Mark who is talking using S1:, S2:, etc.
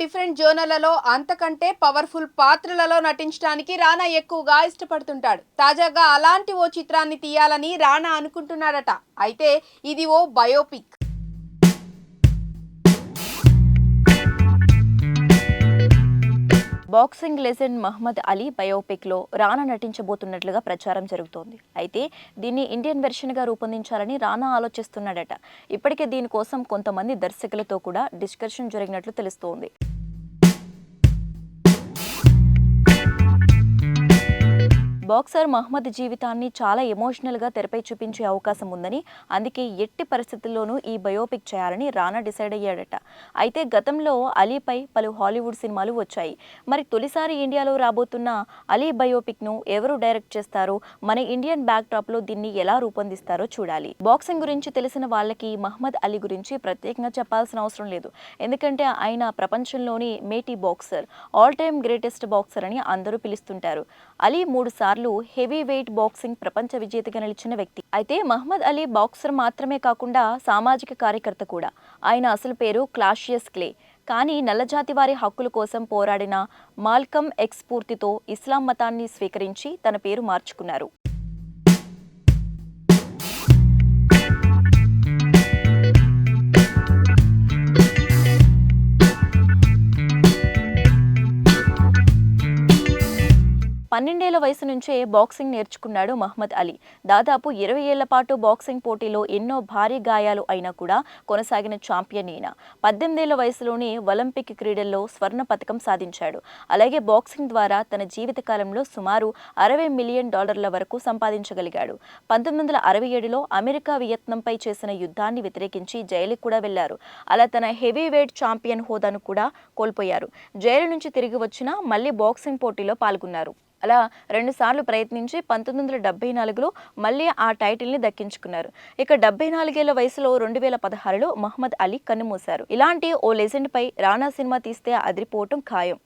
S1: Different జోనర్లలో అంతకంటే powerful పాత్రలలో నటించడానికి రానా ఎక్కువగా ఇష్టపడుతుంటాడు. తాజాగా అలాంటి ఓ చిత్రాన్ని తీయాలని రానా అనుకుంటున్నాడట. అయితే ఇది ఓ biopic.
S2: Boxing legend Muhammad Ali బయోపిక్లో Rana నటించబోతున్నట్లుగా ప్రచారం జరుగుతోంది. అయితే దీన్ని ఇండియన్ వెర్షన్గా రూపొందించాలని రానా ఆలోచిస్తున్నాడట. ఇప్పటికే దీనికోసం కొంతమంది దర్శకులతో కూడా డిస్కషన్ జరిగినట్లు తెలుస్తోంది. బాక్సర్ మహమ్మద్ జీవితాన్ని చాలా ఎమోషనల్గా తెరపై చూపించే అవకాశం ఉందని అందుకే ఎట్టి పరిస్థితుల్లోనూ ఈ బయోపిక్ చేయాలని రానా డిసైడ్ అయ్యాడట. అయితే గతంలో అలీపై పలు హాలీవుడ్ సినిమాలు వచ్చాయి. మరి తొలిసారి ఇండియాలో రాబోతున్న అలీ బయోపిక్ను ఎవరు డైరెక్ట్ చేస్తారో? మన ఇండియన్ బ్యాక్ బ్యాక్డ్రాప్లో దీన్ని ఎలా రూపొందిస్తారో చూడాలి. బాక్సింగ్ గురించి తెలిసిన వాళ్ళకి మహమ్మద్ అలీ గురించి ప్రత్యేకంగా చెప్పాల్సిన అవసరం లేదు. ఎందుకంటే ఆయన ప్రపంచంలోని మేటీ boxer all time greatest boxer అని అందరూ పిలుస్తుంటారు. అలీ మూడు సార్లు హెవీ వెయిట్ బాక్సింగ్ ప్రపంచ విజేతగా నిలిచిన వ్యక్తి. అయితే మహమ్మద్ అలీ బాక్సర్ మాత్రమే కాకుండా సామాజిక కార్యకర్త కూడా. ఆయన అసలు పేరు క్లాషియస్ క్లే. కానీ నల్లజాతి వారి హక్కుల కోసం పోరాడిన మాల్కమ్ ఎక్స్ స్ఫూర్తితో ఇస్లాం మతాన్ని స్వీకరించి తన పేరు మార్చుకున్నారు. పన్నెండేళ్ళ వయసు నుంచే బాక్సింగ్ నేర్చుకున్నాడు మహమ్మద్ అలీ. దాదాపు ఇరవై ఏళ్ళ పాటు బాక్సింగ్ పోటీలో ఎన్నో భారీ గాయాలు అయినా కూడా కొనసాగిన ఛాంపియన్ ఈయన. పద్దెనిమిదేళ్ళ వయసులోనే ఒలింపిక్ క్రీడల్లో స్వర్ణ పథకం సాధించాడు. అలాగే బాక్సింగ్ ద్వారా తన జీవితకాలంలో సుమారు అరవై మిలియన్ డాలర్ల వరకు సంపాదించగలిగాడు. పంతొమ్మిది వందల అరవై ఏడులో అమెరికా వియత్నంపై చేసిన యుద్ధాన్ని వ్యతిరేకించి జైలుకు కూడా వెళ్ళారు అలా తన హెవీ వెయిట్ ఛాంపియన్ హోదాను కూడా కోల్పోయారు. జైలు నుంచి తిరిగి వచ్చినా మళ్ళీ బాక్సింగ్ పోటీలో పాల్గొన్నారు. అలా రెండుసార్లు ప్రయత్నించి పంతొమ్మిది వందల డెబ్బై నాలుగులో మళ్ళీ ఆ టైటిల్ని దక్కించుకున్నారు. ఇక డెబ్బై నాలుగేళ్ళ వయసులో రెండు వేల పదహారులో మహమ్మద్ అలీ కన్నుమూశారు. ఇలాంటి ఓ లెజెండ్పై రానా సినిమా తీస్తే అదిరిపోవటం ఖాయం.